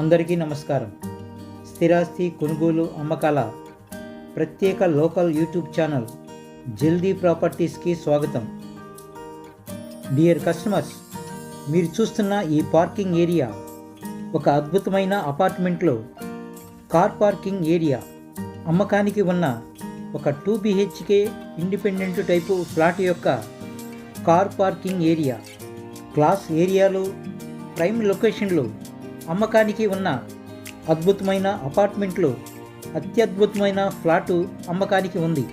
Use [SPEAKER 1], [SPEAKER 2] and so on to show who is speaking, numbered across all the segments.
[SPEAKER 1] అందరికీ నమస్కారం. స్థిరాస్తి కొనుగోలు అమ్మకాల ప్రత్యేక లోకల్ యూట్యూబ్ ఛానల్ జల్దీ ప్రాపర్టీస్కి స్వాగతం. డియర్ కస్టమర్స్ మీరు చూస్తున్న ఈ పార్కింగ్ ఏరియా ఒక అద్భుతమైన అపార్ట్మెంట్లో కార్ పార్కింగ్ ఏరియా. అమ్మకానికి ఉన్న ఒక two BHK independent type flat యొక్క కార్ పార్కింగ్ ఏరియా. క్లాస్ ఏరియాలు ప్రైమ్ లొకేషన్లు అమ్మకానికి ఉన్న అద్భుతమైన అపార్ట్మెంట్లో అత్యద్భుతమైన ఫ్లాటు అమ్మకానికి ఉంది.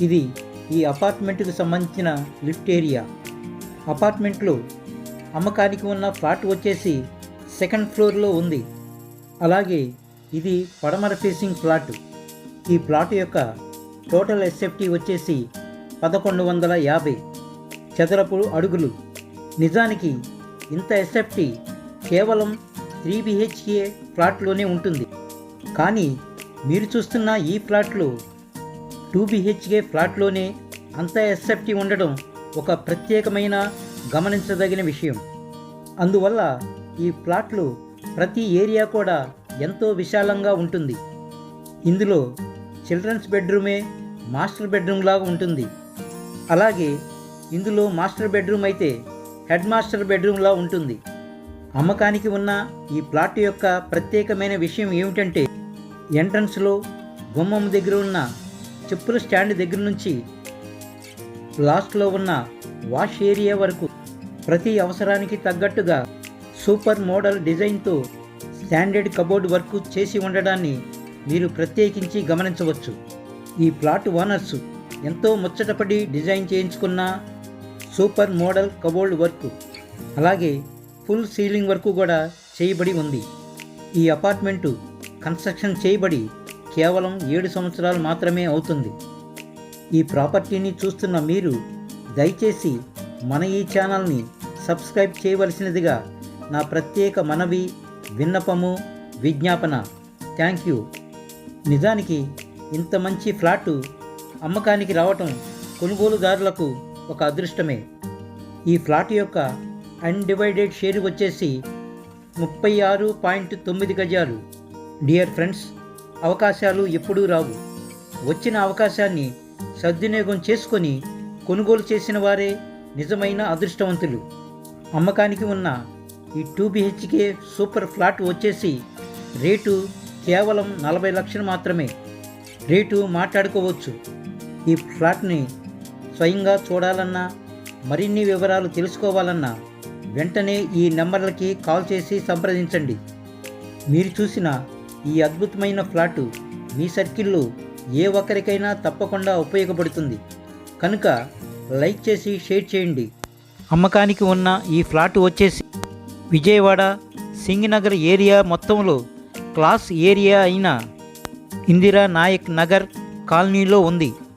[SPEAKER 1] ఇది ఈ అపార్ట్మెంట్కు సంబంధించిన లిఫ్ట్ ఏరియా. అపార్ట్మెంట్లో అమ్మకానికి ఉన్న ఫ్లాట్ వచ్చేసి సెకండ్ ఫ్లోర్లో ఉంది. అలాగే ఇది పడమర ఫేసింగ్ ఫ్లాట్. ఈ ప్లాట్ యొక్క టోటల్ ఎస్ఎఫ్టీ వచ్చేసి పదకొండు వందల యాభై చదరపు అడుగులు. నిజానికి ఇంత ఎస్ఎఫ్టీ కేవలం త్రీ బిహెచ్కే ఫ్లాట్లోనే ఉంటుంది. కానీ మీరు చూస్తున్న ఈ ఫ్లాట్లు టూ బిహెచ్కే ఫ్లాట్లోనే అంత ఎస్ఎఫ్టీ ఉండడం ఒక ప్రత్యేకమైన గమనించదగిన విషయం. అందువల్ల ఈ ఫ్లాట్లు ప్రతి ఏరియా కూడా ఎంతో విశాలంగా ఉంటుంది. ఇందులో చిల్డ్రన్స్ బెడ్రూమే మాస్టర్ బెడ్రూమ్ లాగా ఉంటుంది. అలాగే ఇందులో మాస్టర్ బెడ్రూమ్ అయితే హెడ్ మాస్టర్ బెడ్రూమ్లా ఉంటుంది. అమ్మకానికి ఉన్న ఈ ప్లాట్ యొక్క ప్రత్యేకమైన విషయం ఏమిటంటే ఎంట్రన్స్లో గుమ్మం దగ్గర ఉన్న చెప్పుల స్టాండ్ దగ్గర నుంచి లాస్ట్లో ఉన్న వాష్ ఏరియా వరకు ప్రతి అవసరానికి తగ్గట్టుగా సూపర్ మోడల్ డిజైన్తో స్టాండర్డ్ కబోర్డ్ వర్క్ చేసి ఉండడాన్ని మీరు ప్రత్యేకించి గమనించవచ్చు. ఈ ప్లాట్ ఓనర్స్ ఎంతో ముచ్చటపడి డిజైన్ చేయించుకున్న సూపర్ మోడల్ కబోర్డ్ వర్క్. అలాగే ఫుల్ సీలింగ్ వరకు కూడా చేయబడి ఉంది. ఈ అపార్ట్మెంటు కన్స్ట్రక్షన్ చేయబడి కేవలం ఏడు సంవత్సరాలు మాత్రమే అవుతుంది. ఈ ప్రాపర్టీని చూస్తున్న మీరు దయచేసి మన ఈ ఛానల్ని సబ్స్క్రైబ్ చేయవలసినదిగా నా ప్రత్యేక మనవి విన్నపము విజ్ఞాపన. Thank you. నిజానికి ఇంత మంచి ఫ్లాటు అమ్మకానికి రావటం కొనుగోలుదారులకు ఒక అదృష్టమే. ఈ ఫ్లాట్ యొక్క అన్డివైడెడ్ షేర్ వచ్చేసి ముప్పై ఆరు పాయింట్ తొమ్మిది గజాలు. డియర్ ఫ్రెండ్స్ అవకాశాలు ఎప్పుడూ రావు. వచ్చిన అవకాశాన్ని సద్వినియోగం చేసుకొని కొనుగోలు చేసిన వారే నిజమైన అదృష్టవంతులు. అమ్మకానికి ఉన్న ఈ టూ బిహెచ్కే సూపర్ ఫ్లాట్ వచ్చేసి రేటు కేవలం నలభై లక్షలు మాత్రమే. రేటు మాట్లాడుకోవచ్చు. ఈ ఫ్లాట్ని స్వయంగా చూడాలన్నా మరిన్ని వివరాలు తెలుసుకోవాలన్నా వెంటనే ఈ నెంబర్లకి కాల్ చేసి సంప్రదించండి. మీరు చూసిన ఈ అద్భుతమైన ఫ్లాటు మీ సర్కిల్లో ఏ ఒక్కరికైనా తప్పకుండా ఉపయోగపడుతుంది. కనుక లైక్ చేసి షేర్ చేయండి. అమ్మకానికి ఉన్న ఈ ఫ్లాట్ వచ్చేసి విజయవాడ సింగనగర్ ఏరియా మొత్తంలో క్లాస్ ఏరియా అయిన ఇందిరా నాయక్ నగర్ కాలనీలో ఉంది.